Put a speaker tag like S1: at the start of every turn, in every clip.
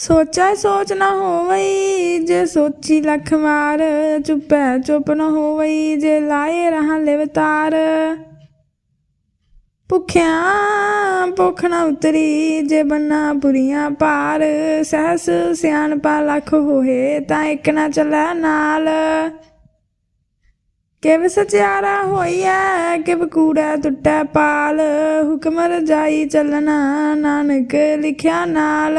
S1: ਸੋਚੈ ਸੋਚ ਨਾ ਹੋਵਈ, ਜੇ ਸੋਚੀ ਲੱਖ ਮਾਰ ਚੁੱਪੈ ਚੁੱਪ ਨਾ ਹੋਵਈ, ਜੇ ਲਾਏ ਰਹਾ ਲਿਵਤਾਰ ਭੁਖਿਆ ਭੁੱਖ ਨਾ ਉਤਰੀ, ਜੇ ਬੰਨਾ ਪੁਰੀਆਂ ਪਾਰ ਸਹਸ ਸਿਆਣਪਾ ਲੱਖ ਹੋਏ, ਤਾਂ ਇੱਕ ਨਾ ਚੱਲੈ ਨਾਲ। ਕਿਵ ਸਚਿਆਰਾ ਹੋਈਐ, ਕਿਵ ਕੂੜਾ ਟੁੱਟੈ ਪਾਲ। ਹੁਕਮ ਰਜਾਈ ਚੱਲਣਾ, ਨਾਨਕ ਲਿਖਿਆ ਨਾਲ।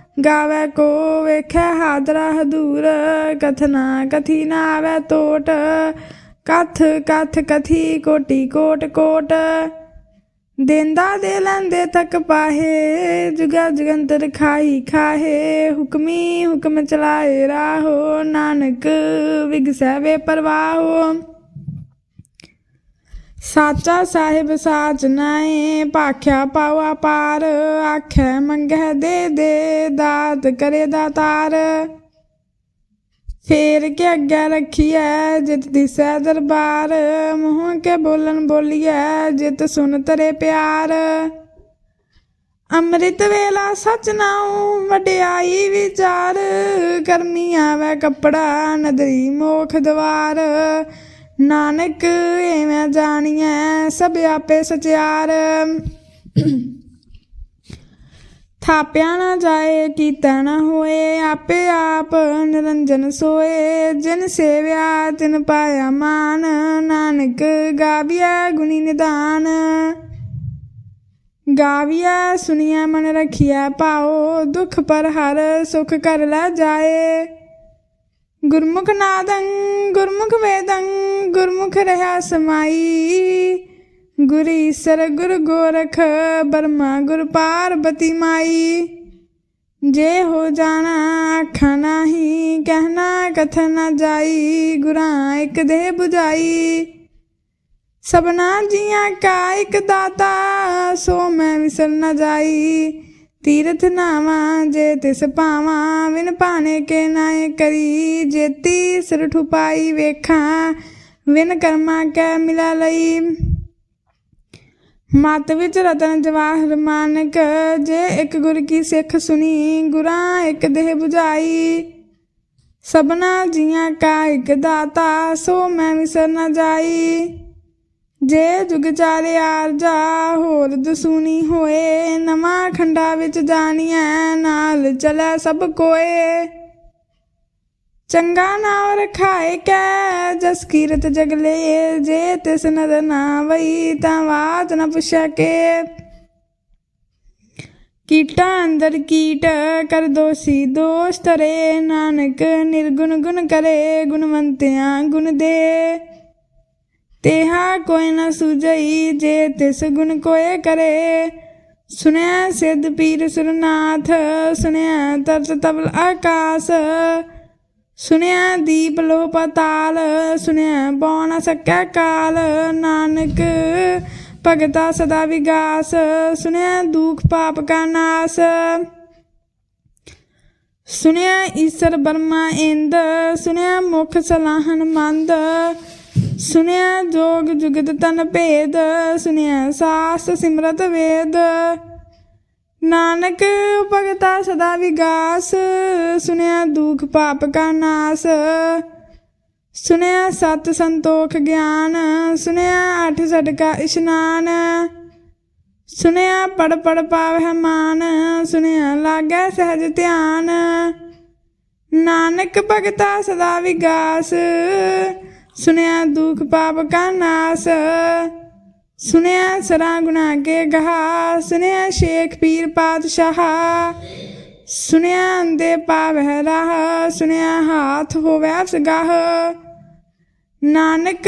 S1: ਗਾਵੇ ਕੋ ਵੇਖੈ ਹਾਦਰਾ, ਹਦੂਰ, ਕਥਨਾ ਕਥੀ ਨਾ ਆਵੇ ਟੋਟ ਕਥ ਕਥ, ਕਥੀ, ਕੋਟੀ, ਕੋਟ ਕੋਟ। ਦੇਂਦਾ ਦੇ ਲੈਂਦੇ ਤੱਕ ਪਾਹੇ, ਜੁਗਾ ਜਗੰਤਰ ਖਾਈ ਖਾਹੇ, ਹੁਕਮੀ ਹੁਕਮ ਚਲਾਏ ਰਾਹੋ, ਨਾਨਕ ਵਿਗਸੈ ਵੇ ਪਰਵਾਹੋ। ਸਾਚਾ ਸਾਹਿਬ ਸਾਚ ਨਾਏ ਭਾਖਿਆ ਪਾਵਾ ਪਾਰ, ਆਖੈ ਮੰਗਹਿ ਦੇ ਦੇ, ਦਾਤ ਕਰੇ ਦਾਤਾਰ ਫੇਰ ਕੇ ਅੱਗੇ ਰੱਖੀਐ ਜਿਤ ਦਿਸੈ ਦਰਬਾਰ, ਮੂੰਹ ਕੇ ਬੋਲਣ ਬੋਲੀਐ ਜਿਤ ਸੁਨ ਤਰੇ ਪਿਆਰ। ਅੰਮ੍ਰਿਤ ਵੇਲਾ ਸਚ ਨਾਉ, ਵਡਿਆਈ ਵਿਚਾਰ ਕਰਮੀ ਆਵੇ ਕੱਪੜਾ, ਨਦਰੀ ਮੋਖ ਦਵਾਰ। ਨਾਨਕ, ਐਵੇਂ ਜਾਣੀਐ ਸਭ ਆਪੇ ਸਚਿਆਰ ਥਾਪਿਆ ਨਾ ਜਾਏ, ਕੀਤਾ ਨਾ ਹੋਏ, ਆਪੇ ਆਪ ਨਿਰੰਜਨ ਸੋਏ। ਜਿਨ ਸੇਵਿਆ, ਤਿਨ ਪਾਇਆ ਮਾਨ, ਨਾਨਕ ਗਾਵਿਆ ਗੁਣੀ ਨਿਦਾਨ। ਗਾਵਿਆ ਸੁਣਿਆ ਮਨ ਰਖਿਆ ਪਾਓ ਦੁਖ ਪਰ ਹਰ ਸੁਖ ਕਰ ਲੈ ਜਾਏ। ਗੁਰਮੁਖ ਨਾਦੰ, ਗੁਰਮੁਖ ਵੇਦੰ, ਗੁਰਮੁਖ ਰਹਾ ਸਮਾਈ। ਗੁਰ ਈਸਰ ਗੁਰ ਗੋਰਖ, ਬਰਮਾ ਗੁਰ ਪਾਰਬਤੀ ਮਾਈ। ਜੇ ਹੋ ਜਾਣਾ ਆਖਾ ਨਹੀਂ, ਕਹਿਣਾ ਕਥਨ ਨਾ ਜਾਈ, ਗੁਰਾਂ ਇੱਕ ਦੇ 부ਝਾਈ ਸਭਨਾ ਜੀਆਂ ਕਾ ਇੱਕ ਦਾਤਾ, ਸੋ ਮੈਂ ਵਿਸਰ ਨਾ ਜਾਈ। ਤੀਰਥ ਨਾਵਾਂ ਜੇ ਤਿਸ ਪਾਵਾਂ ਵਿਨ ਪਾਣੇ ਕੇ ਨਾਏ ਕਰੀ। ਜੇਤੀ ਸਿਰ ਠੁਪਾਈ ਵੇਖਾਂ ਵਿਨ ਕਰਮਾ ਕੈ ਮਿਲਾ ਲਈ। ਮਤ ਵਿੱਚ ਰਤਨ ਜਵਾਹਰ ਮਾਨਕ, ਜੇ ਇੱਕ ਗੁਰ ਕੀ ਸਿੱਖ ਸੁਣੀ, ਗੁਰਾਂ ਇੱਕ ਦੇਹ 부ਝਾਈ ਸਭਨਾ ਜੀਆਂ ਕਾ ਇੱਕ ਦਾਤਾ, ਸੋ ਮੈਂ ਵਿਸਰ ਨਾ ਜਾਈ। ਜੇ ਜੁਗ ਚਾਰੇ ਆਰਜਾ ਹੋਰ ਦਸੂਨੀ ਹੋਏ, ਨਵਾਂ ਖੰਡਾ ਵਿੱਚ ਜਾਣੀਐ, ਨਾਲ ਚਲੈ ਸਭ ਕੋਏ। ਚੰਗਾ ਨਾਮ ਰਖਾਏ ਕੈ, ਜਸ ਕੀਰਤ ਜਗਲੇ ਜੇ ਤਿਸ ਨਦਰ ਨਾ ਵਈ ਤਾਂ ਬਾਤ ਨਾ ਪੁੱਛਿਆ ਕੇ। ਕੀਟਾ ਅੰਦਰ ਕੀਟ ਕਰ ਦੋਸੀ ਦੋਸ਼ ਤਰੇ ਨਾਨਕ ਨਿਰਗੁਣ ਗੁਣ ਕਰੇ, ਗੁਣਵੰਤਿਆਂ ਗੁਣ ਦੇ। ਤੇਹਾ ਕੋਈ ਨ ਸੁਜਈ ਜੇ ਤਿਸ ਗੁਣ ਕੋਏ ਕਰੇ। ਸੁਣਿਆ ਸਿੱਧ ਪੀਰ ਸੁਰਨਾਥ, ਸੁਣਿਆ ਤਰਤ ਤਬਲ ਆਕਾਸ। ਸੁਣਿਆ ਦੀਪ ਲੋ ਪਤਾਲ ਸੁਣਿਆ ਬਉ ਸਕੈ ਕਾਲ। ਨਾਨਕ ਭਗਤਾ ਸਦਾ ਵਿਗਾਸ, ਸੁਣਿਆ ਦੁਖ ਪਾਪ ਕਾ ਨਾਸ। ਸੁਣਿਆ ਈਸਰ ਬਰਮਾ ਇੰਦ, ਸੁਣਿਆ ਮੁਖ ਸਲਾਹਨ ਮੰਦ। ਸੁਣਿਆ ਜੋਗ ਜੁਗਤ ਤਨ ਭੇਦ ਸੁਣਿਆ ਸਾਸ ਸਿਮਰਤ ਵੇਦ। ਨਾਨਕ ਭਗਤਾ ਸਦਾ ਵਿਗਾਸ ਸੁਣਿਆ ਦੁਖ ਪਾਪ ਕਾ ਨਾਸ। ਸੁਣਿਆ ਸਤ ਸੰਤੋਖ ਗਿਆਨ ਸੁਣਿਆ ਅਠ ਸਟ ਇਸ਼ਨਾਨ। ਸੁਣਿਆ ਪੜ ਪੜ ਪਾਵਹਿ ਮਾਨ ਸੁਣਿਆ ਲਾਗੈ ਸਹਿਜ ਧਿਆਨ। ਨਾਨਕ ਭਗਤਾ ਸਦਾ ਵਿਗਾਸ ਸੁਣਿਆ ਦੁਖ ਪਾਪ ਕਾ ਨਾਸ ਸੁਣਿਆ ਸਰਾ ਗੁਨਾ ਕੇ ਗਹਾ ਸੁਣਿਆ ਸ਼ੇਖ ਪੀਰ ਪਾਤਸ਼ਾਹ ਸੁਣਿਆ ਅੰਦੇ ਪਾਵਹਿ ਰਾਹ ਸੁਣਿਆ ਹਾਥ ਹੋਵੇ ਸਗਾਹ ਨਾਨਕ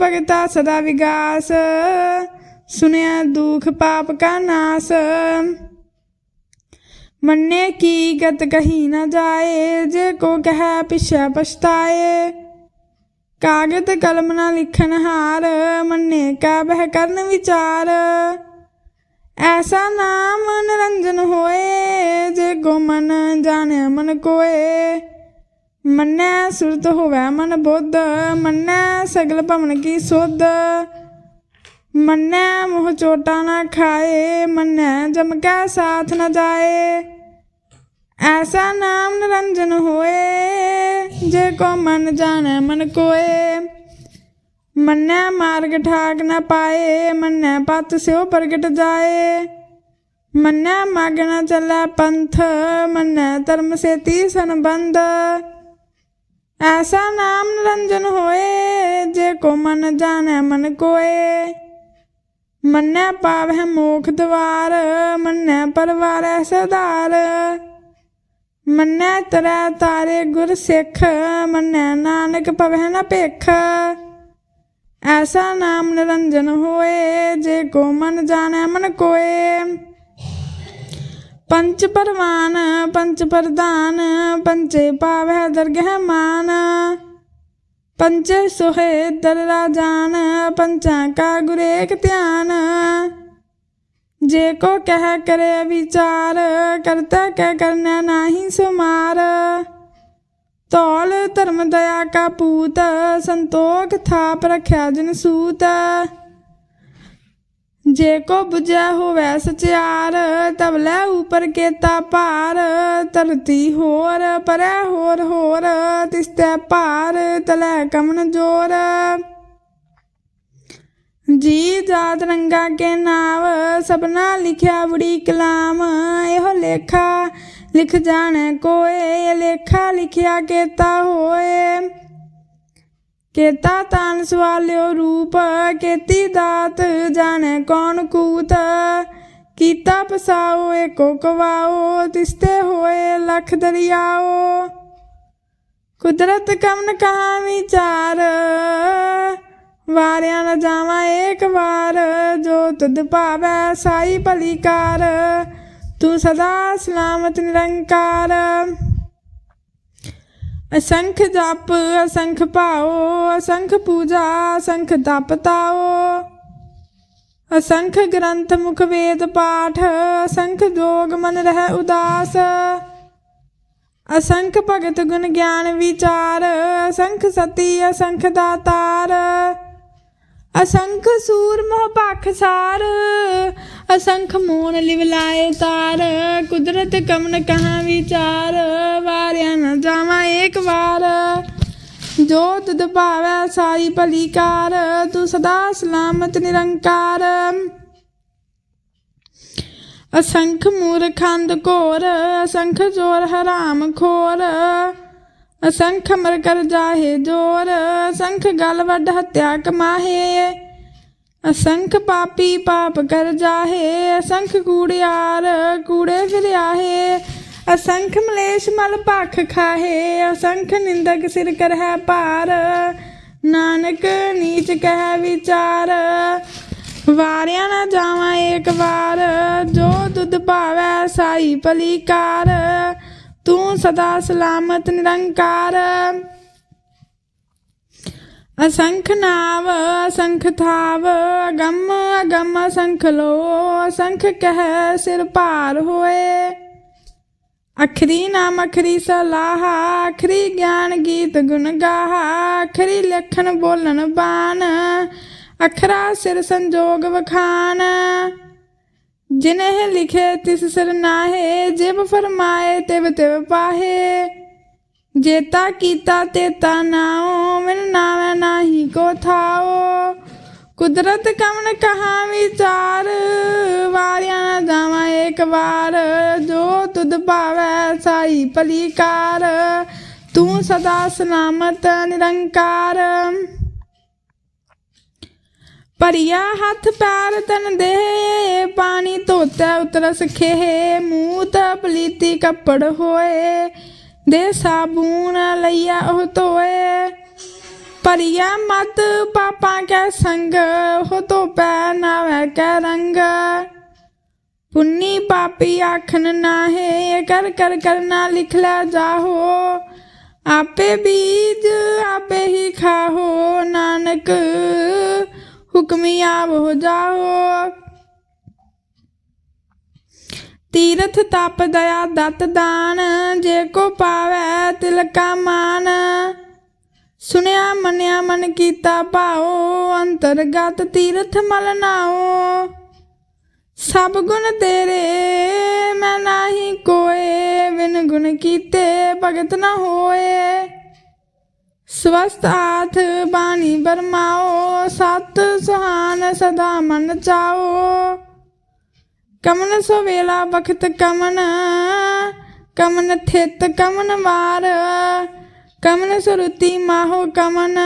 S1: ਭਗਤਾ ਸਦਾ ਵਿਗਾਸ ਸੁਣਿਆ ਦੁਖ ਪਾਪ ਕਾ ਨਾਸ ਮੰਨੇ ਕੀ ਗਤ ਕਹੀ ਨਾ ਜਾਏ ਜੇ ਕੋ ਕਹੈ ਪਿਛੈ ਪਛਤਾਏ ਕਾਗਦ ਕਲਮ ਨਾ ਲਿਖਣ ਹਾਰ, ਮੰਨੇ ਕਾ ਬਹਿ ਕਰਨ ਵਿਚਾਰ। ਐਸਾ ਨਾਮ ਨਿਰੰਜਨ ਹੋਏ, ਜੇ ਕੋ ਮਨ ਜਾਣੈ ਮਨ ਕੋਏ। ਮੰਨੈ ਸੁਰਤ ਹੋਵੇ ਮਨ ਬੁੱਧ, ਮੰਨੈ ਸਗਲ ਭਵਨ ਕੀ ਸੁਧ। ਮੰਨੈ ਮੋਹ ਚੋਟਾ ਨਾ ਖਾਏ, ਮੰਨੈ ਜਮ ਕੈ ਸਾਥ ਨਾ ਜਾਏ। ਐਸਾ ਨਾਮ ਨਿਰੰਜਨ ਹੋਏ ਜੇ ਕੋ ਮਨ ਜਾਣੈ, ਮਨ ਕੋਏ। ਮੰਨੈ ਮਾਰਗ ਠਾਕ ਨਾ ਪਾਏ, ਮੰਨੈ ਪਤ ਸਿਉ ਪ੍ਰਗਟ ਜਾਏ। ਮੰਨੈ ਮਗ ਨਾ ਚੱਲੈ ਪੰਥ, ਮੰਨੈ ਧਰਮ ਸੇਤੀ ਸੰਬੰਧ। ਐਸਾ ਨਾਮ ਨਿਰੰਜਨ ਹੋਏ, ਜੇ ਕੋ ਮਨ ਜਾਣੈ, ਮਨ ਕੋਏ। ਮੰਨੈ ਪਾਵਹਿ ਮੋਖ ਦਵਾਰ, ਮੰਨੈ ਪਰਵਾਰੈ ਸਦਾਰ ਮੰਨੈ ਤਰੈ ਤਾਰੇ ਗੁਰ ਸਿੱਖ, ਮੰਨੈ ਨਾਨਕ ਪਵਹਿ ਨ ਭੇਖ। ਐਸਾ ਨਾਮ ਨਿਰੰਜਨ ਹੋਏ, ਜੇ ਕੋ ਮਨ ਜਾਣੈ ਮਨ ਕੋਏ। ਪੰਚ ਪਰਵਾਨ, ਪੰਚ ਪ੍ਰਧਾਨ, ਪੰਚੇ ਪਾਵਹਿ ਦਰਗਹਿ ਮਾਨ। ਪੰਚੇ ਸੁਹੇ ਦਰ ਰਾਜਾਨ ਪੰਚਾਂ ਕਾ ਗੁਰੇਕ ਧਿਆਨ। ਜੇ ਕੋ ਕਹਿ ਕਰੇ ਵਿਚਾਰ, ਕਰਤਾ ਕਹਿ ਕਰਨਾ ਨਾਹੀ ਸੁਮਾਰ। ਤੌਲ ਧਰਮ ਦਇਆ ਕਾ ਪੂਤ, ਸੰਤੋਖ ਥਾਪ ਰਖਿਆ ਜਨ ਸੂਤ। ਜੇ ਕੋ 부ਜੈ ਹੋਵੈ ਸਚਿਆਰ ਤਬ ਲੈ ਉਪਰ ਕੇਤਾ ਭਾਰ। ਧਰਤੀ ਹੋਰ, ਪਰੈ ਹੋਰ ਹੋਰ, ਤਿਸਤੈ ਭਾਰ ਤਲੈ ਕਮਨ ਜੋਰ। ਜੀ ਜਾਤ ਰੰਗਾ ਕੇ ਨਾਵ, ਸਭਨਾ ਲਿਖਿਆ ਬੜੀ ਕਲਾਮ। ਇਹੋ ਲੇਖਾ ਲਿਖ ਜਾਣੈ ਕੋਏ ਲੇਖਾ ਲਿਖਿਆ ਕੇਤਾ ਹੋਏ। ਕੇਤਾ ਤਾਨ ਸਵਾਲਿਓ ਰੂਪ, ਕੇਤੀ ਦਾਤ ਜਾਣੈ ਕੌਣ ਕੂਤ। ਕੀਤਾ ਪਸਾਓ, ਏਕੋ ਕਵਾਓ, ਤਿਸਤੇ ਹੋਏ ਲਖ ਦਰਿਆਓ। ਕੁਦਰਤ ਕਮਨ ਕਹਾ ਵਿਚਾਰ ਵਾਰਿਆ ਨਾ ਜਾਵਾਂ ਏਕ ਵਾਰ, ਜੋ ਤੁਧ ਭਾਵੈ ਸਾਈ ਭਲੀ ਕਾਰ ਤੂੰ ਸਦਾ ਸਲਾਮਤ ਨਿਰੰਕਾਰ। ਅਸੰਖ ਜਪ, ਅਸੰਖ ਭਾਓ ਅਸੰਖ ਪੂਜਾ, ਅਸੰਖ ਤਪ ਤਾਓ ਅਸੰਖ ਗ੍ਰੰਥ ਮੁਖ ਵੇਦ ਪਾਠ, ਅਸੰਖ ਜੋਗ ਮਨ ਰਹਿ ਉਦਾਸ। ਅਸੰਖ ਭਗਤ ਗੁਣ ਗਿਆਨ ਵਿਚਾਰ, ਅਸੰਖ ਸਤੀ, ਅਸੰਖ ਦਾਤਾਰ। ਅਸੰਖ ਸੂਰ ਮੋਹ ਪਖ ਸਾਰ, ਅਸੰਖ ਮੋਨ ਲਿਵਲਾਏ ਤਾਰ ਕੁਦਰਤ ਕਮਨ ਕਹਾ ਵਿਚਾਰ, ਵਾਰਿਆ ਨ ਜਾਵਾਂ ਏਕ ਵਾਰ। ਜੋ ਤੁਧ ਭਾਵੈ ਸਾਈ ਭਲੀ ਕਾਰ, ਤੂੰ ਸਦਾ ਸਲਾਮਤ ਨਿਰੰਕਾਰ। ਅਸੰਖ ਮੂਰਖੰਦ ਘੋਰ, ਅਸੰਖ ਜੋਰ ਹਰਾਮ ਖੋਰ। ਅਸੰਖ ਮਰ ਕਰ ਜਾਹੇ ਜੋਰ, ਅਸੰਖ ਗਲ ਵੱਡ ਹੱਤਿਆ ਕਮਾਹੇ। ਅਸੰਖ ਪਾਪੀ ਪਾਪ ਕਰ ਜਾਹੇ, ਅਸੰਖ ਕੂੜਿਆਰ ਕੂੜੇ ਫਿਰਿਆਹੇ ਅਸੰਖ ਮਲੇਸ਼ ਮਲ ਭਖ ਖਾਹੇ, ਅਸੰਖ ਨਿੰਦਕ ਸਿਰ ਕਰਹਿ ਭਾਰ। ਨਾਨਕ ਨੀਚ ਕਹਿ ਵਿਚਾਰ, ਵਾਰਿਆ ਨਾ ਜਾਵਾਂ ਏਕ ਵਾਰ। ਜੋ ਦੁੱਧ ਭਾਵੈ ਸਾਈ ਭਲੀ ਕਾਰ। ਤੂੰ ਸਦਾ ਸਲਾਮਤ, ਨਿਰੰਕਾਰ। ਅਸੰਖ ਨਾਵ, ਅਸੰਖ ਥਾਵ, ਅਗੰਮ ਅਗੰਮ ਅਸੰਖ ਲੋ, ਅਸੰਖ ਕਹਿ ਸਿਰ ਭਾਰ ਹੋਏ। ਅਖਰੀ ਨਾਮ, ਅਖਰੀ ਸਲਾਹ, ਅਖਰੀ ਗਿਆਨ ਗੀਤ ਗੁਣ ਗਾਹਾ, ਅਖਰੀ ਲਖਣ ਬੋਲਣ ਬਾਣ, ਅਖਰਾ ਸਿਰ ਸੰਜੋਗ ਵਖਾਨ ਜਿਨਹਿ ਲਿਖੇ ਤਿਸ ਸਿਰ ਨਾਹੇ, ਜਿਵ ਫਰਮਾਏ ਤਿਵ ਤਿਵ ਪਾਹੇ। ਜੇਤਾ ਕੀਤਾ ਤੇਤਾ ਨਾਉ ਮਿਨ ਨਾਵੇਂ ਨਾਹੀ ਕੋ ਥਾਓ ਕੁਦਰਤ ਕਮਨ ਕਹਾ ਵਿਚਾਰ, ਵਾਰਿਆ ਨਾ ਜਾਵਾਂ ਇੱਕ ਵਾਰ। ਜੋ ਤੁਧ ਭਾਵੈ ਸਾਈ ਭਲੀਕਾਰ, ਤੂੰ ਸਦਾ ਸਲਾਮਤ ਨਿਰੰਕਾਰ। ਭਰੀਆ ਹੱਥ ਪੈਰ ਤਨ ਦੇ, ਪਾਣੀ ਧੋਤਾ ਉਤਰਸ ਖੇ ਮੂਤ ਪਲੀਤੀ ਕੱਪੜ ਹੋਏ, ਦੇ ਸਾਬੂਨ ਲਈਆ ਉਹ ਧੋਏ। ਭਰੀਆ ਮਤ ਪਾਪਾਂ ਕੈ ਸੰਗ, ਉਹ ਧੋਪੈ ਨਾਵੈ ਕੈ ਰੰਗ। ਪੁੰਨੀ ਪਾਪੀ ਆਖਨ ਨਾਹੇ, ਕਰ ਕਰ ਕਰਨਾ ਲਿਖ ਲੈ ਜਾਹੋ। ਆਪੇ ਬੀਜ ਆਪੇ ਹੀ ਖਾਹੋ, ਨਾਨਕ ਹੁਕਮੀ ਹੋ ਜਾਹੋ ਤੀਰਥ ਤਪ ਦਇਆ ਦਤ ਦਾਨ, ਜੇ ਕੋ ਪਾਵੈ ਤਿਲਕਾ ਮਾਨ। ਸੁਣਿਆ ਮੰਨਿਆ ਮਨ ਕੀਤਾ ਭਾਓ ਅੰਤਰਗਤ ਤੀਰਥ ਮਲ ਨਾਓ ਸਭ ਗੁਣ ਤੇਰੇ, ਮੈਂ ਨਾਹੀ ਕੋਏ, ਬਿਨ ਗੁਣ ਕੀਤੇ ਭਗਤ ਨਾ ਹੋਏ। ਸਵਸਤ ਆਥ ਬਾਣੀ ਬਰਮਾਓ, ਸਤ ਸੁਹਾਨ ਸਦਾ ਮਨ ਚਾਓ। ਕਮਨ ਸੋ ਵੇਲਾ ਬਖਤ ਕਮਨ ਕਮਨ ਥਿਤ ਕਮਨ ਵਾਰ। ਕਮਨ ਸੁਰਤੀ ਮਾਹੋ ਕਮਨ,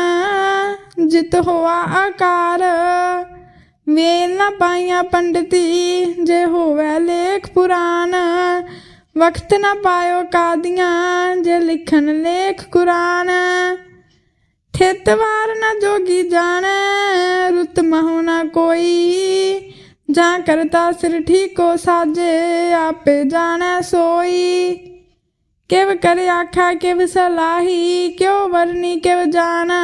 S1: ਜਿਤ ਹੋਆ ਆਕਾਰ। ਵੇਲ ਨਾ ਪਾਈਆਂ ਪੰਡਤੀ, ਜੇ ਹੋਵੇ ਲੇਖ ਪੁਰਾਨ ਵਕਤ ਨਾ ਪਾਇਓ ਕਾਦੀਆਂ, ਜੇ ਲਿਖਣ ਲੇਖ ਕੁਰਾਨ। ਥਿਤ ਵਾਰ ਨਾ ਜੋਗੀ ਜਾਣੈ, ਰੁਤ ਮਹੁ ਨਾ ਕੋਈ। ਜਾਂ ਕਰਤਾ ਸਿਰ ਠੀਕੋ ਸਾਜੇ, ਆਪੇ ਜਾਣੈ ਸੋਈ। ਕਿਵ ਕਰ ਆਖਾ, ਕਿਵ ਸਲਾਹੀ, ਕਿਉ ਵਰਨੀ, ਕਿਵ ਜਾਣਾ।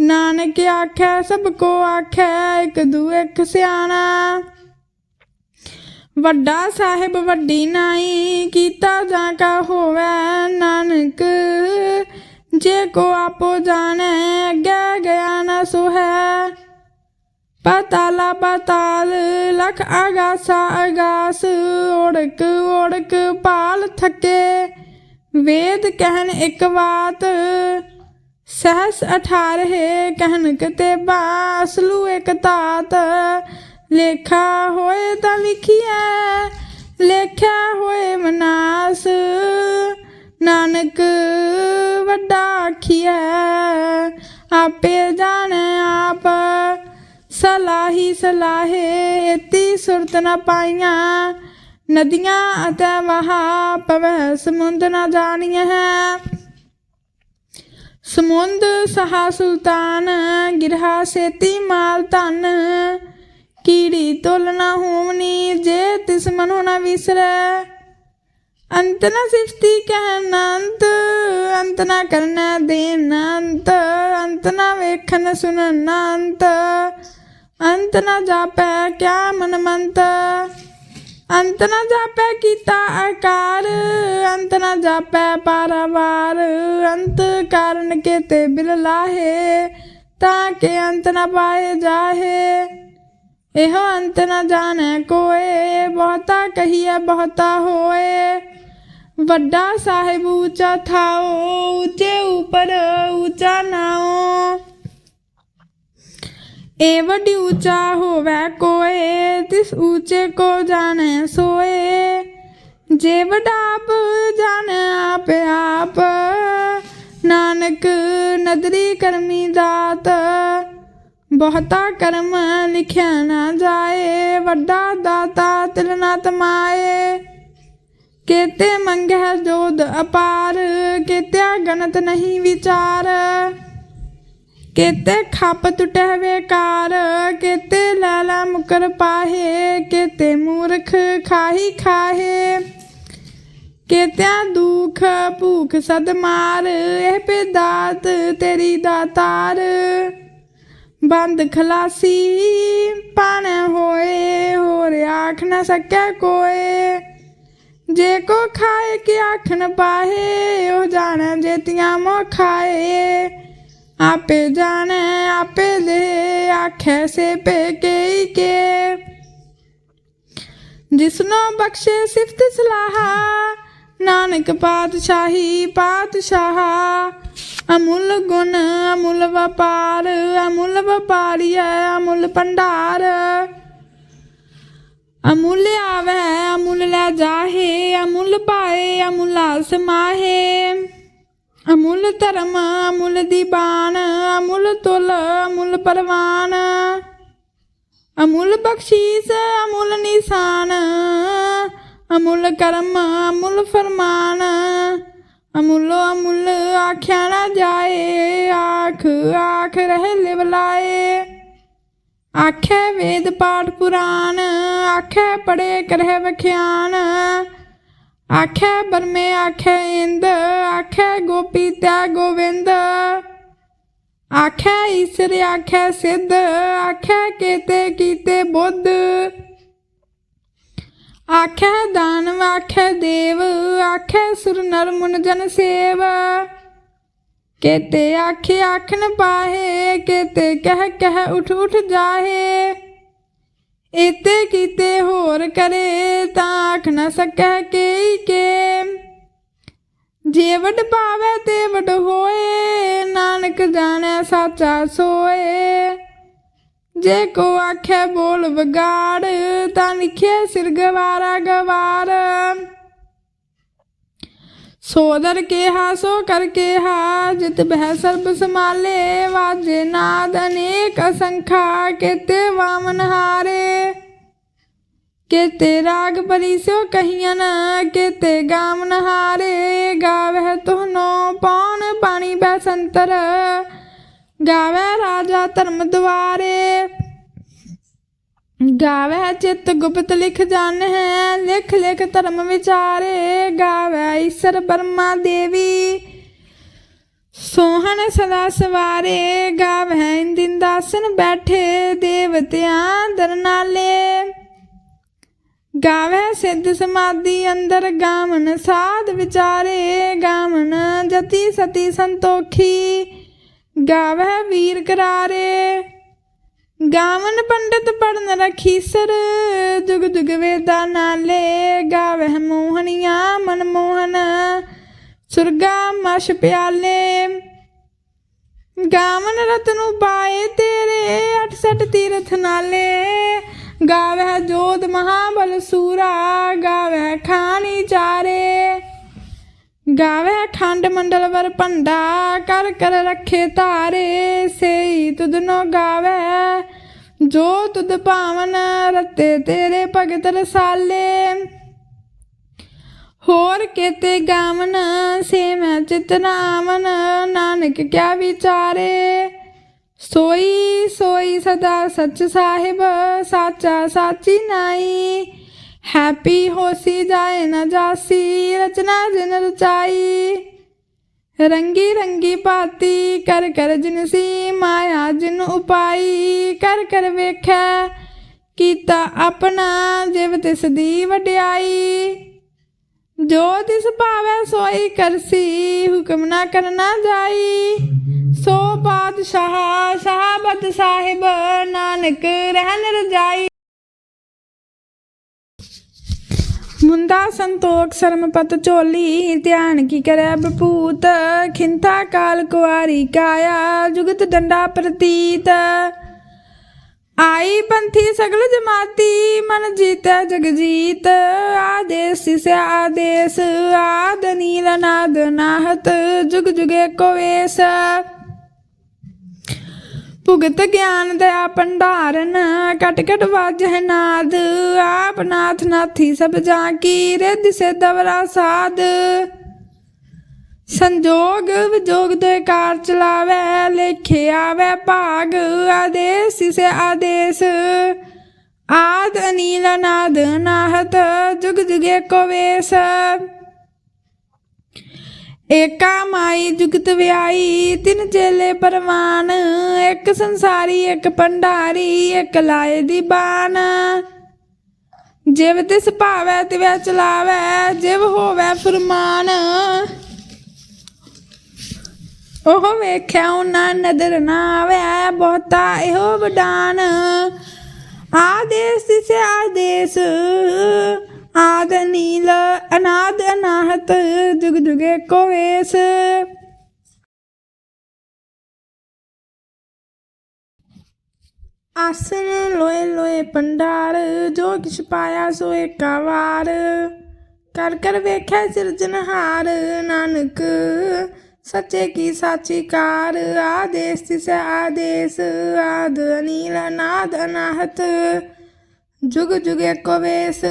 S1: ਨਾਨਕ ਆਖੈ, ਸਭ ਕੋ ਆਖੈ, ਇਕ ਦੂ ਇੱਕ ਸਿਆਣਾ। ਵੱਡਾ ਸਾਹਿਬ ਵੱਡੀ ਨਾਈ, ਕੀਤਾ ਜਾਂ ਕਾ ਹੋਵੇ ਨਾਨਕ। ਜੇ ਕੋ ਆਪੋ ਜਾਣੈ, ਅੱਗੇ ਗਿਆ ਨਾ ਸੁਹੈ। ਹੈ ਪਤਾਲ, ਲਖ ਆਗਾਸਾ ਆਗਾਸ ਓੜਕ ਓੜਕ ਪਾਲ ਥਕੇ। ਵੇਦ ਕਹਿਣ ਇੱਕ ਬਾਤ, ਸਹਸ ਅਠਾਰਹੇ ਕਹਿਨ ਕਤੇਬਾ ਅਸਲੂ ਇੱਕ ਤਾਤ। ਲੇਖਾ ਹੋਏ ਤਾਂ ਲਿਖੀਐ ਲੇਖਿਆ ਹੋਏ ਮਨਾਸ। ਨਾਨਕ ਵੱਡਾ ਆਖੀਐ, ਆਪੇ ਜਾਣੈ ਆਪ। ਸਲਾਹੀ ਸਲਾਹੇ, ਇਤੀ ਸੁਰਤ ਨ ਪਾਈਆਂ ਨਦੀਆਂ ਅਤੇ ਵਹਾ ਪਵੈ, ਸਮੁੰਦ ਨ ਜਾਣੀਐ। ਹੈ ਸਮੁੰਦ ਸਹਾ ਸੁਲਤਾਨ, ਗਿਰਹਾ ਸੇਤੀ ਮਾਲ ਧਨ। ਕੀੜੀ ਤੁਲ ਨ ਹੋਵਨੀ, ਜੇ ਤਿਸ ਮਨੋ ਨ ਵਿਸਰੈ। ਅੰਤ ਨਾ ਸਿਫਤੀ ਕਹਿ ਅੰਤ ਅੰਤ ਨਾ ਕਰਨਾ ਦੇਨ ਅੰਤ ਅੰਤ ਨਾ ਵੇਖਣ ਸੁਣਨ ਅੰਤ ਅੰਤ ਨਾ ਜਾਪੈ ਕਿਆ ਮਨ ਮੰਤ ਅੰਤ ਨਾ ਜਾਪੈ ਕੀਤਾ ਆਕਾਰ, ਅੰਤ ਨਾ ਜਾਪੈ ਪਾਰਵਾਰ, ਅੰਤ ਕਾਰਨ ਕੇਤੇ ਬਿਲ ਲਾਹੇ, ਤਾਂ ਕਿ ਅੰਤ ਨਾ ਪਾਏ ਜਾਹੇ। ਇਹੋ ਅੰਤ ਨਾ ਜਾਣੈ ਕੋਏ, ਬਹੁਤਾ ਕਹੀਐ ਬਹੁਤਾ ਹੋਏ। ਵੱਡਾ ਸਾਹਿਬ ਉੱਚਾ ਥਾਓ, ਉੱਚੇ ਉਪਰ ਉੱਚਾ ਨਾਓ ਏ ਵੱਡੀ ਉੱਚਾ ਹੋਵੇ ਕੋਏ, ਤਿਸ ਉੱਚੇ ਕੋ ਜਾਣੈ ਸੋਏ। ਜੇ ਵਡਾਪ ਜਾਣੈ ਆਪ ਆਪ ਨਾਨਕ ਨਦਰੀ ਕਰਮੀ ਦਾਤ। ਬਹੁਤਾ ਕਰਮ ਲਿਖਿਆ ਨਾ ਜਾਏ, ਵੱਡਾ ਦਾਤਾ ਤਿਲ ਨਾ ਤਮਾਏ ਕੇਤੇ ਮੰਗਹਿ ਜੋਦ ਅਪਾਰ, ਕੇਤਿਆ ਗਣਤ ਨਹੀਂ ਵਿਚਾਰ। ਕੇਤੇ ਖੱਪ ਟੁਟੈ ਵੇਕਾਰ, ਕੇਤੇ ਲੈ ਲੈ ਮੁਕਰ ਪਾਹੇ, ਕੇਤੇ ਮੂਰਖ ਖਾਹੀ ਖਾਹੇ। ਕੇਤਿਆ ਦੁਖ ਭੂਖ ਸਦ ਮਾਰ, ਇਹ ਪੇਦਾਤ ਤੇਰੀ ਦਾਤਾਰ। ਬੰਦ ਖਲਾਸੀ ਪਾਣ ਹੋਏ, ਹੋਰ ਆਖ ਨਾ ਸਕੈ ਕੋਏ। ਜੇ ਕੋ ਖਾਏ ਕਿ ਆਖਣ ਪਾਹੇ, ਉਹ ਜਾਣੈ ਜੇਤੀਆਂ ਮੋ ਖਾਏ। ਆਪੇ ਜਾਣੈ, ਆਪੇ ਦੇ ਆਖੈ ਸੇ ਪੇ ਕੇ ਕੇ। ਜਿਸਨੋ ਬਖਸ਼ੇ ਸਿਫਤ ਸਲਾਹਾ, ਨਾਨਕ ਪਾਤਸ਼ਾਹੀ ਪਾਤਸ਼ਾਹ। ਅਮੁੱਲ ਗੁਣ, ਅਮੁੱਲ ਵਪਾਰ, ਅਮੁੱਲ ਵਪਾਰੀਐ, ਅਮੁੱਲ ਭੰਡਾਰ। ਅਮੁੱਲ ਆਵੈ, ਅਮੁੱਲ ਲੈ ਜਾਹੇ, ਅਮੁੱਲ ਪਾਏ, ਅਮੁੱਲ ਸਮਾਹੇ ਅਮੁੱਲ ਧਰਮ, ਅਮੁੱਲ ਦੀਬਾਨ ਅਮੁੱਲ ਤੁਲ, ਅਮੁੱਲ ਪਰਵਾਨ। ਅਮੁੱਲ ਬਖਸ਼ੀਸ, ਅਮੁੱਲ ਨਿਸ਼ਾਨ। ਅਮੁੱਲ ਕਰਮ, ਅਮੁੱਲ ਫਰਮਾਨ। ਅਮੁੱਲੋ, ਅਮੁੱਲ ਆਖਿਆ ਨਾ ਜਾਏ, ਆਖ ਆਖ ਰਹਿ ਲਿਵਲਾਏ ਆਖੇ ਵੇਦ ਪਾਠ ਪੁਰਾਨ ਆਖੇ ਪੜੇ ਕਰਹਿ ਵਖਿਆਨ। ਆਖੇ ਬਰਮੇ, ਆਖੇ ਇੰਦ, ਆਖੇ ਗੋਪੀ ਤੈ ਗੋਵਿੰਦ। ਆਖੇ ਈਸ਼ਰ, ਆਖੇ ਸਿੱਧ, ਆਖੇ ਕੀਤੇ ਕੀਤੇ ਬੁੱਧ। ਆਖੇ ਦਾਨਵ, ਆਖੇ ਦੇਵ, ਆਖੇ ਸੁਰ ਨਰ ਮੁਨ ਜਨ ਸੇਵ। ਕੇਤੇ ਆਖੇ ਆਖਣ ਪਾਹੇ, ਕੇਤੇ ਕਹਿ ਕਹਿ ਉਠ ਉਠ ਜਾਹੇ। ਇਤੇ ਕੀਤੇ ਹੋਰ ਕਰੇ ਤਾਂ ਆਖ ਨਾ ਸਕੈ ਕੇ ਕੇ। ਜੇ ਵਡ ਪਾਵੇ ਤੇ ਵਡ ਹੋਏ, ਨਾਨਕ ਜਾਣੈ ਸਾਚਾ ਸੋਏ। ਜੇ ਕੋ ਆਖੇ ਬੋਲ ਵਿਗਾੜ, ਤਾਂ ਲਿਖੇ ਸਿਰ ਗਵਾਰਾ ਗਵਾਰ। ਸੋਦਰ ਕੇਹਾ, ਸੋ ਕਰ ਕਿਹਾ ਜਿਤ ਬਹਿ ਸਰਬ ਸਮਾਲੇ ਵਾਜੇ ਨਾਦ ਅਨੇਕ ਅਸੰਖਾ, ਕੇਤੇ ਵਾਮਨ ਹਾਰੇ। ਕੇਤੇ ਰਾਗ ਪਰੀ ਸੋ ਕਹੀਆਂ ਕੇਤੇ ਗਾਵਨ ਹਾਰੇ। ਗਾਵਹਿ ਤੁਹਨੋ ਪੌਣ ਪਾਣੀ ਬੈਸੰਤਰ ਗਾਵੇ ਰਾਜਾ ਧਰਮ ਦੁਆਰੇ। ਗਾਵੇ ਚਿਤ ਗੁਪਤ ਲਿਖ ਜਾਣ ਹੈ, ਲਿਖ ਲਿਖ ਧਰਮ ਵਿਚਾਰੇ। ਗਾਵੇ ਈਸ਼ਰ ਬਰਮਾ ਦੇਵੀ, ਸੋਹਣ ਸਦਾ ਸਵਾਰੇ। ਗਾਵੇ ਇੰਦਿਨ ਦਾਸਨ ਬੈਠੇ ਦੇਵਤਿਆਂ ਦਰਨਾਲੇ। ਗਾਵੇ ਸਿੱਧ ਸਮਾਧੀ ਅੰਦਰ ਗਾਵਨ ਸਾਧ ਵਿਚਾਰੇ। ਗਾਮਨ ਜਤੀ ਸਤੀ ਸੰਤੋਖੀ, ਗਾਵੇ ਵੀਰ ਕਰਾਰੇ। ਗਾਵਨ ਪੰਡਤ ਪੜਨ ਰਖੀਸਰ ਜੁਗ ਜੁਗ ਵੇਦਾ ਨਾਲੇ ਗਾਵੇ ਮੋਹਣੀਆਂ ਮਨ ਮੋਹਨ। ਸੁਰਗਾ ਮਸ਼ ਪਿਆਲੇ। ਗਾਵਨ ਰਤਨੂ ਪਾਏ ਤੇਰੇ 68 ਤੀਰਥ ਨਾਲੇ। ਗਾਵੇ ਜੋਤ ਮਹਾਬਲ ਸੂਰਾ, ਗਾਵੇ ਖਾਣੀ ਚਾਰੇ। ਗਾਵੇ ਖੰਡ ਮੰਡਲ ਵਰ ਭੰਡਾ, ਕਰ ਕਰ ਰੱਖੇ ਧਾਰੇ, ਸੇਈ ਤੁਧਨੋ ਗਾਵੇ। ਜੋ ਤੁਧ ਭਾਵਨ ਰਤੇ ਤੇਰੇ ਭਗਤ ਰਸਾਲੇ। ਹੋਰ ਕੇਤੇ ਗਾਵਨ ਸੇ ਮੈਂ ਚਿਤ ਨਾਮਨ ਨਾਨਕ ਕਿਆ ਵਿਚਾਰੇ। ਸੋਈ ਸੋਈ ਸਦਾ ਸੱਚ ਸਾਹਿਬ, ਸਾਚਾ ਸਾਚੀ ਨਾਈ। ਹੈਪੀ ਹੋਸੀ ਜਾਏ ਨਾ ਜਾਸੀ ਰਚਨਾ ਜਿਨ ਰਚਾਈ ਰੰਗੀ ਰੰਗੀ ਪਾਤੀ ਕਰ ਕਰ ਜਿਨਸੀ ਮਾਇਆ ਜਿਨ ਉਪਾਈ ਕਰ ਕਰ ਵੇਖੈ ਕੀਤਾ ਆਪਣਾ ਜਿਵ ਤਿਸ ਦੀ ਵਡਿਆਈ ਜੋ ਤਿਸ ਭਾਵੈ ਸੋਈ ਕਰਸੀ ਹੁਕਮ ਨਾ ਕਰਨਾ ਜਾਈ ਸੋ ਬਾਦਸ਼ਾਹ ਸ਼ਾਹਬਦ ਸਾਹਿਬ ਨਾਨਕ ਰਹਿਣ ਰਜਾਈ ਮੁੰਦਾ ਸੰਤੋਖ ਸਰਮਪਤ ਝੋਲੀ, ਧਿਆਨ ਕੀ ਕਰੈ ਬਪੂਤ ਖਿੰਤਾ ਕਾਲ ਕੁਆਰੀ ਕਾਇਆ, ਜੁਗਤ ਡੰਡਾ ਪ੍ਰਤੀਤ। ਆਈ ਪੰਥੀ ਸਗਲ ਜਮਾਤੀ, ਮਨ ਜੀਤੈ ਜਗ ਜੀਤ। ਆਦੇਸ ਸਿ ਆਦੇਸ, ਆਦ ਨੀਲ ਨਾਦ ਨਾਹਤ, ਜੁਗ ਜੁਗੇ ਕੋ ਵੇਸ। ਭੁਗਤ ਗਿਆਨ ਦਇਆ ਭੰਡਾਰਨ ਕਟ ਕਟ ਵਾਜਹਿ ਨਾਦ। ਆਪ ਨਾਥ ਨਾਥੀ ਸਭ ਜਾਂ ਕੀ, ਰਿੱਧ ਸਿਧ ਸਾਧ ਸੰਜੋਗ ਵਿਜੋਗ ਦੋਇ ਕਾਰ ਚਲਾਵੇ, ਲੇਖੇ ਆਵੇ ਭਾਗ। ਆਦੇਸ ਸਿ ਆਦੇਸ। ਆਦ ਅਨੀਲ ਨਾਦ ਨਾਹਤ, ਜੁਗ ਜੁਗੇ ਕੋ ਵੇਸ। ਏਕਾ ਮਾਈ ਜੁਗਤ ਵਿਆਈ ਤਿੰਨ ਚੇਲੇ ਪਰਵਾਨ। ਇੱਕ ਸੰਸਾਰੀ, ਇੱਕ ਭੰਡਾਰੀ, ਇੱਕ ਲਾਏ ਦੀ ਬਾਨ ਜਿਵ ਤਿਸ ਭਾਵੈ, ਤਿਵੈ ਚਲਾਵੈ, ਜਿਵ ਹੋਵੈ ਫਰਮਾਨ। ਉਹ ਵੇਖਿਆ ਉਹਨਾਂ ਨਦਰ ਨਾ ਆਵੈ, ਬਹੁਤਾ ਇਹੋ ਵਡਾਨ। ਆਦੇਸ ਤਿਸ ਆਦੇਸ। ਆਦ ਨੀਲ, ਅਨਾਦ ਅਨਾਹਤ, ਜੁਗ ਜੁਗੇ ਕੋ ਵੇਸ। ਆਸਨ ਲੋਏ ਲੋਏ ਪੰਡਾਰ, ਜੋ ਕਿਛ ਪਾਇਆ ਸੋ ਏਕਾਵਾਰ ਕਰ ਕਰ ਵੇਖਿਆ ਸਿਰਜਨਹਾਰ ਨਾਨਕ, ਸੱਚੇ ਕੀ ਸਾਚੀ ਕਾਰ। ਆਦੇਸ ਤਿਸ ਆਦੇਸ, ਆਦ ਅਨੀਲ, ਅਨਾਦ ਅਨਾਹਤ, ਜੁਗ ਜੁਗ ਏਕੋ ਵੇਸ।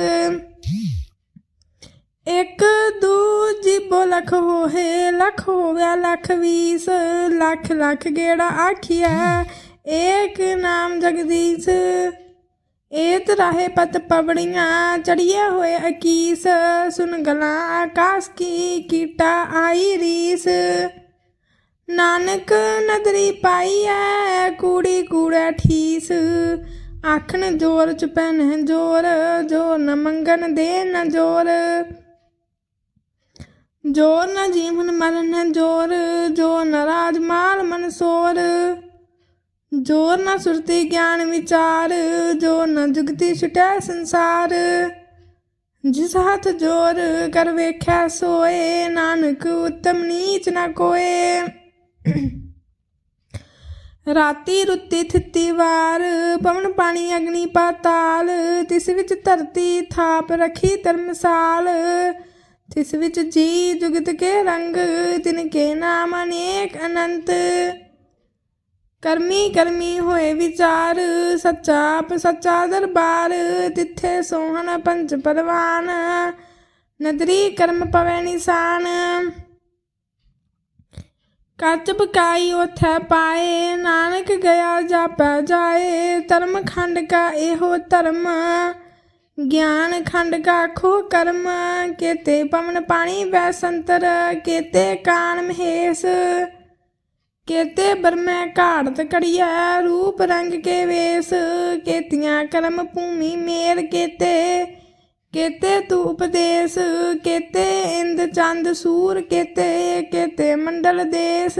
S1: ਇੱਕ ਦੂ ਜੀਬੋ ਲੱਖ ਹੋਏ, ਲਖ ਹੋਵਿਆ ਲੱਖ ਵੀਸ, ਲੱਖ ਲੱਖ ਗੇੜਾ ਆਖਿਆ ਏਕ ਨਾਮ ਜਗਦੀਸ਼, ਏਤ ਰਾਹੇ ਪਤ ਪਵੜੀਆਂ ਚੜੀਏ ਹੋਏ ਅਕੀਸ। ਸੁਨ ਗਲਾਂ ਆਕਾਸ ਕੀ, ਕੀਟਾ ਆਈ ਰੀਸ। ਨਾਨਕ ਨਦਰੀ ਪਾਈ ਐ ਕੂੜੀ ਕੂੜਾ ਠੀਸ। ਆਖਣ ਜੋਰ ਚ ਪੈਨ ਜੋਰ, ਜੋ ਨ ਮੰਗਣ ਦੇ ਨ ਜੋਰ। ਜੋਰ ਨਾ ਜੀਵਨ ਮਰਨ ਨ ਜੋਰ ਜੋ ਨ ਰਾਜ ਮਾਲ ਮਨਸੋਰ ਜੋਰ ਨਾ ਸੁਰਤੀ ਗਿਆਨ ਵਿਚਾਰ ਜੋ ਨਾ ਜੁਗਤੀ ਛਟੈ ਸੰਸਾਰ। ਜਿਸ ਹੱਥ ਜੋਰ ਕਰ ਵੇਖਿਆ ਸੋਏ, ਨਾਨਕ ਉਤਮ ਨੀਚ ਨਾ ਕੋਏ। ਰਾਤੀ ਰੁੱਤੀ ਥਿੱਤੀ ਵਾਰ, ਪਵਨ ਪਾਣੀ ਅਗਨੀ ਪਾਤਾਲ, ਤਿਸ ਵਿੱਚ ਧਰਤੀ ਥਾਪ ਰਖੀ ਧਰਮਸਾਲ। ਤਿਸ ਵਿੱਚ ਜੀ ਜੁਗਤ ਕੇ ਰੰਗ ਤਿਨ ਕੇ ਨਾਮ ਅਨੇਕ ਅਨੰਤ। ਕਰਮੀ ਕਰਮੀ ਹੋਏ ਵਿਚਾਰ, ਸੱਚਾ ਆਪ ਸੱਚਾ ਦਰਬਾਰ, ਤਿੱਥੇ ਸੋਹਣ ਪੰਜ ਪਰਵਾਨ। ਨਦਰੀ ਕਰਮ ਪਵੈ ਨਿਸ਼ਾਨ। ਕੱਚ ਬਕਾਈ ਉਥੈ ਪਾਏ, ਨਾਨਕ ਗਿਆ ਜਾਪੈ ਜਾਏ, ਧਰਮ ਖੰਡ ਕਾ ਇਹੋ ਧਰਮ। ਗਿਆਨ ਖੰਡ ਕਾ ਖੋ ਕਰਮ, ਕੇਤੇ ਪਵਨ ਪਾਣੀ ਵੈ ਸੰਤਰ ਕੇਤੇ ਕਾਨ ਮਹੇਸ਼। ਕੇਤੇ ਬਰਮੈ ਘਾੜਤ ਕੜੀਐ, ਰੂਪ ਰੰਗ ਕੇ ਵੇਸ। ਕੇਤੀਆਂ ਕਰਮ ਭੂਮੀ ਮੇਰ ਕੇਤੇ ਕੇਤੇ ਤੂ ਉਪਦੇਸ। ਕੇਤੇ ਇੰਦ ਚੰਦ ਸੂਰ ਕੇਤੇ ਕੇਤੇ ਮੰਡਲ ਦੇਸ।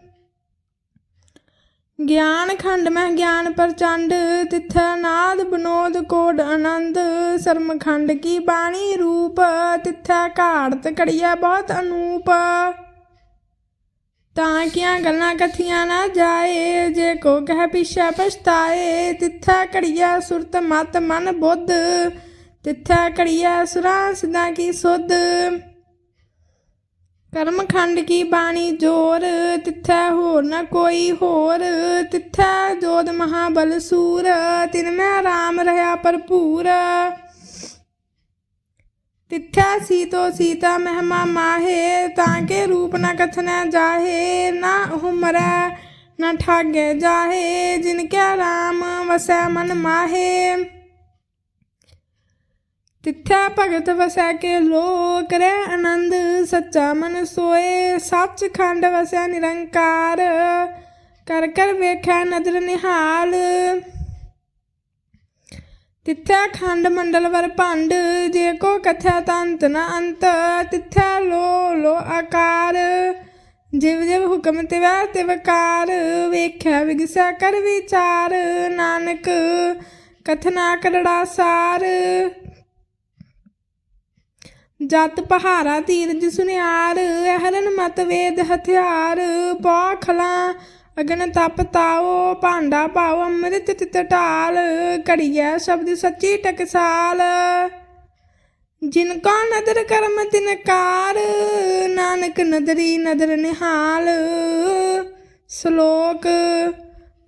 S1: ਗਿਆਨ ਖੰਡ ਮਹਿ ਗਿਆਨ ਪ੍ਰਚੰਡ, ਤਿਥੈ ਨਾਦ ਬਨੋਦ ਕੋਡ ਆਨੰਦ। ਸਰਮ ਖੰਡ ਕੀ ਬਾਣੀ ਰੂਪ, ਤਿਥੈ ਘਾੜਤ ਕੜੀਐ ਬਹੁਤ ਅਨੂਪ। ਤਾਂ ਕਿਆਂ ਗੱਲਾਂ ਕਥੀਆਂ ਨਾ ਜਾਏ, ਜੇ ਕੋ ਕਹਿ ਪਿਛੈ ਪਛਤਾਏ, ਤਿਥੈ ਘੜੀਐ ਸੁਰਤ ਮਤ ਮਨ ਬੁੱਧ। ਤਿਥੈ ਘੜੀਐ ਸੁਰਾਂ ਸਿਧਾਂ ਕੀ ਸੁਧ। ਕਰਮ ਖੰਡ ਕੀ ਬਾਣੀ ਜੋਰ ਤਿੱਥੈ ਹੋਰ ਨ ਕੋਈ ਹੋਰ ਤਿੱਥੈ ਜੋਦ ਮਹਾਬਲ ਸੂਰ ਤਿਨ ਮੈਂ ਰਾਮ ਰਹਾ ਭਰਪੂਰ ਤਿੱਥੈ ਸੀਤੋ ਸੀਤਾ ਮਹਿਮਾ ਮਾਹੇ ਤਾਂ ਕੇ ਰੂਪ ਨ ਕਥਨੈ ਜਾਹੇ ਨਾ ਉਹ ਮਰੈ ਨ ਠਾਗੇ ਜਾਹੇ ਜਿਨ ਕਿਆ ਰਾਮ ਵਸੈ ਮਨ ਮਾਹੇ ਤਿੱਥੈ ਭਗਤ ਵਸੈ ਕੇ ਲੋਕ ਰੇ ਆਨੰਦ, ਸੱਚਾ ਮਨ ਸੋਏ ਸੱਚ ਖੰਡ ਵਸੈ ਨਿਰੰਕਾਰ। ਕਰ ਕਰ ਵੇਖੈ ਨਦਰ ਨਿਹਾਲ। ਤਿੱਥੈ ਖੰਡ ਮੰਡਲ ਵਰ ਭੰਡ, ਜੇ ਕੋ ਕਥੈ ਤੰਤ ਨ ਅੰਤ, ਤਿੱਥੈ ਲੋ ਲੋ ਆਕਾਰ। ਜਿਵ ਜਿਵ ਹੁਕਮ ਤਿਵੈ ਤਿਵਕਾਰ ਵੇਖਿਆ ਵਿਗਸੈ ਕਰ ਵਿਚਾਰ। ਨਾਨਕ ਕਥਨਾ ਕਰੜਾ ਸਾਰ। ਜਤ ਪਹਾਰਾ ਤੀਰਜ ਸੁਨਿਆਰ ਹਰਨ ਮਤ ਵੇਦ ਹਥਿਆਰ, ਪੌਖਲਾ, ਅਗਨ ਤਪ ਤਾਓ, ਭਾਂਡਾ ਪਾਓ ਅੰਮ੍ਰਿਤ ਤਿਤ ਢਾਲ, ਘੜੀਐ ਸ਼ਬਦ ਸੱਚੀ ਟਕਸਾਲ। ਜਿਨ ਕੋ ਨਦਰ ਕਰਮ ਤਿਨਕਾਰ ਨਾਨਕ ਨਦਰੀ ਨਦਰ ਨਿਹਾਲ। ਸ਼ਲੋਕ